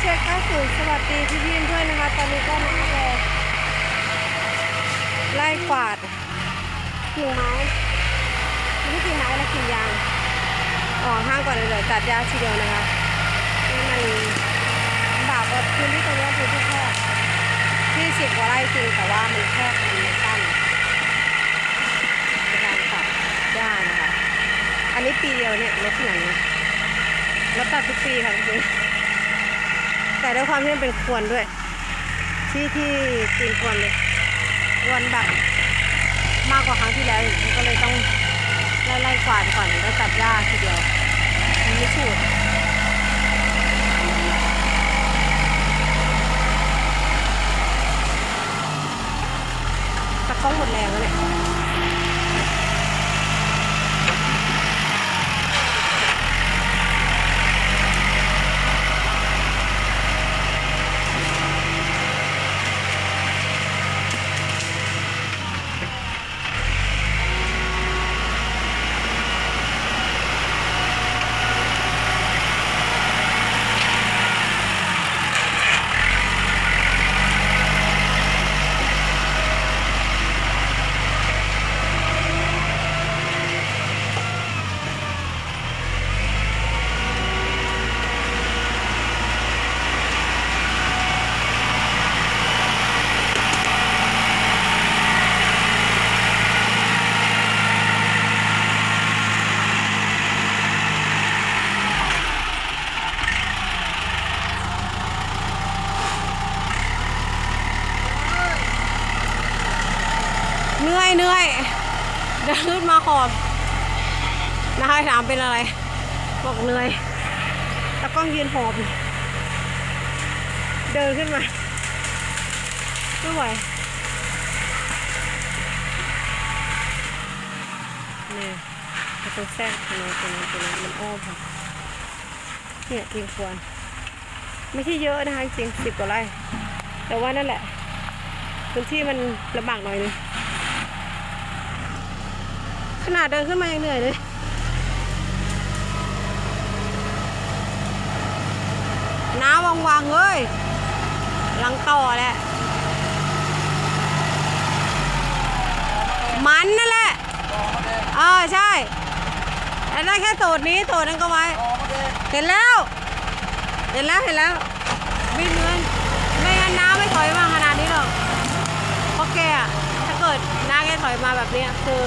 เช็คก้าศูนย์สวัสดีพี่พี่ด้วยนะคะ ตอนนี้ก็มาเลยไล่กวาดกิ่งไม้ไม่ใช่กิ่งไม้และกิ่งยางออกห้างก่อนเลยเดี๋ยวตัดยาทีเดียวนะคะให้มันบากว่าพื้นที่ตรงนี้คือที่แคบที่สิบกว่าไร่จริงแต่ว่ามันแคบมันสั้นในการตัดหญ้านะคะ อันนี้ปีเดียวเนี่ยรถขนาดนี้แล้วตัดทุกปีค่ะจริง แต่ด้วยความที่มันเป็นควรด้วย ที่ที่กินควรเลยควรแบบมากกว่าครั้งที่แล้วอีกก็เลยต้องไล่ไล่กวาดก่อนแล้วตัดหญ้าทีเดียวมันไม่ถูก อยเหนื่อยเดินขึ้นมาขอบนะคะถามเป็นอะไร บอกเหนื่อยตะกล้องยืนหอบเดินขึ้นมาไม่ไหวนี่มันต้องแทรกตรงนี้ตรงนี้ตรงนี้มันอ้อมค่ะเนี่ยทิ้งควร ไม่ใช่เยอะนะคะจริงสิบกว่าไร่แต่ว่านั่นแหละพื้นที่มันลำบากหน่อยนึง ขนาดเดินขึ้นมายังเหนื่อยเลยน้าวังวังๆเอ้ยหลังต่อแหละ มันนั่นแหละเออใช่แต่ได้แค่โตดนี้โตดนั้นก็ไว้ เห็นแล้ว เห็นแล้วเห็นแล้วไม่เหมือนไม่งั้นน้าไม่ถอยมาขนาดนี้หรอกเพราะแกอะถ้าเกิดน้าแกถอยมาแบบนี้คือ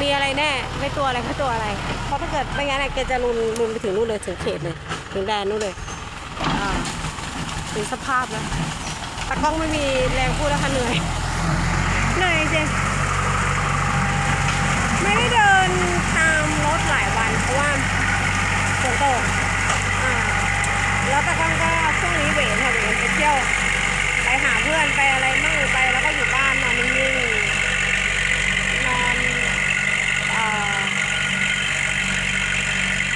มีอะไรแน่ ไม่ตัวอะไรก็ตัวอะไร เพราะถ้าเกิดไม่งั้นอะแกจะรุนรุนไปถึงนู่นเลยถึงเขตเลยถึงแดนนู่นเลยถึงสภาพแล้วตากล้องไม่มีแรงพูดแล้วค่ะเหนื่อยเหนื่อยจริงไม่ได้เดินตามรถหลายวันเพราะว่าฝนตกแล้วตากล้องก็ช่วงนี้เวรค่ะเวรไปเที่ยว ไปหาเพื่อนไปอะไรมั่งไปแล้วก็อยู่บ้านนอนนิ่งๆ นอนเอ่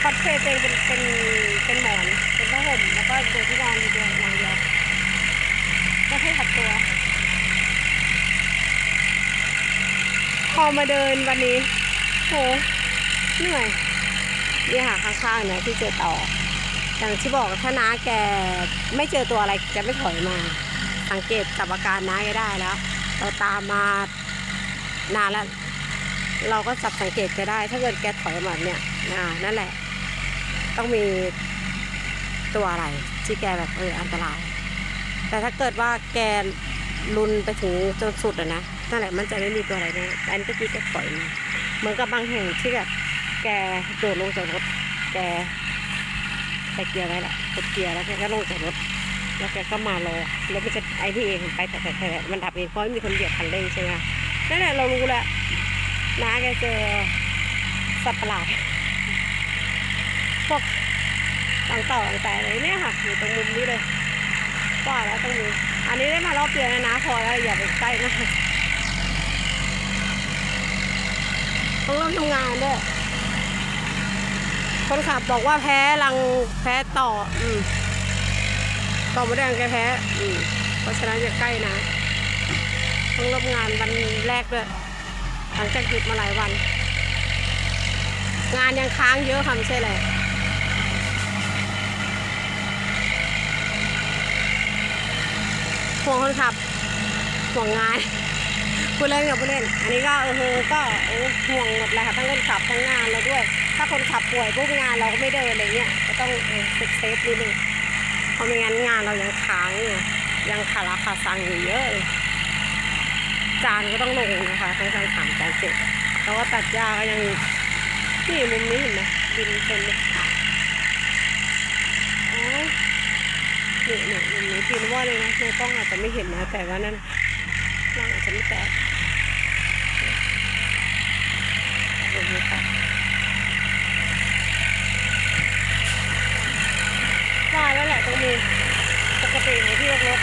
อ คเพลย์ตัวเองเป็นเป็นเป็นหมอน เป็นผ้าห่มแล้วก็ดูที่นอนอยู่เดียวอย่างเดียวก็ให้ขัดตัว พอมาเดินวันนี้โหเหนื่อยนี่ค่ะข้างๆเนี่ยที่เจอต่ออย่างที่บอกถ้าน้าแกไม่เจอตัวอะไรแกไม่ถอยมา สังเกตจับอาการน้าแกได้แล้ว เราตามมานานแล้ว เราก็จับสังเกตแกได้ ถ้าเกิดแกถอยมาเนี่ยนั่นแหละ ต้องมีตัวอะไรที่แกแบบเอออันตราย แต่ถ้าเกิดว่าแกรุนไปถึงจนสุดอะนะนั่นแหละมันจะไม่มีตัวอะไรแน่แต่อันนี้ก็คือแกถอยมาเหมือนกับบางแห่งที่แบบแกโดดลงจากรถแกใส่เกียร์ไว้แหละกดเกียร์แล้วแกก็ลงจากรถ แล้วแกก็มารอแล้วมันจะไอ้ที่เองไปแต่แต่แต่มันดับเองเพราะไม่มีคนเหยียบคันเร่งใช่ไหมนั่นแหละเรารู้แล้วน้าแกเจอสัตว์ประหลาด พวกต่างต่อต่างแต่อะไรเนี่ยค่ะอยู่ตรงมุมนี้เลยว่าแล้วตรงนี้อันนี้ได้มารอบเดียวนะนะพอแล้วอย่าไปใกล้มากต้องเริ่มทำงานด้วยคนขับบอกว่าแพ้รังแพ้ต่อ อืมต่อมดแดงแกแพ้ อืมเพราะฉะนั้นจะใกล้นะต้องรับงานวันแรกด้วยหลังจากหยุดมาหลายวัน งานยังค้างเยอะค่ะไม่ใช่เลย ห่วงคนขับห่วงงานผู้เล่นกับผู้เล่น อันนี้ก็เออเก็ห่วงหมดเลยค่ะทั้งคนขับทั้งงานเราด้วย ถ้าคนขับป่วยปุ๊บงานเราก็ไม่เดินอะไรเงี้ยก็ต้องเออเซฟนิดนึงเพราะไม่งั้นงานเรายังค้างอยู่ยังคาราคาซังอยู่เยอะเลยจานก็ต้องลงนะคะทั้งจานสามจานเจ็ดแล้วก็ตัดหญ้าก็ยังนี่มุมนี้เห็นไหมดินเต็มเลยอ๋อ เนี่ยเนี่ยมุมนี้พี่นึกว่าเลยนะในกล้องอาจจะไม่เห็นนะ แต่ว่านั่นล่างอาจจะไม่แตกมุมนี้ค่ะว่าแล้วแหละต้องมีปกติของที่รก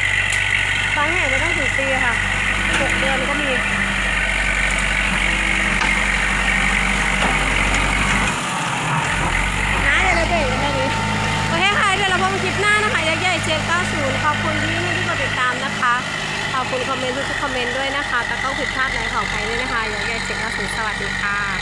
ๆบางแห่งไม่ต้องถึงปีค่ะหกเดือนก็มี 90ขอบคุณที่ที่มาติดตามนะคะ ขอบคุณคอมเมนต์ทุกๆคอมเมนต์ด้วยนะคะ แต่ต้องผิดพลาดไหขออภัด้วยนะคะอย่างแย่เจ็สู่สวัสดีค่ะ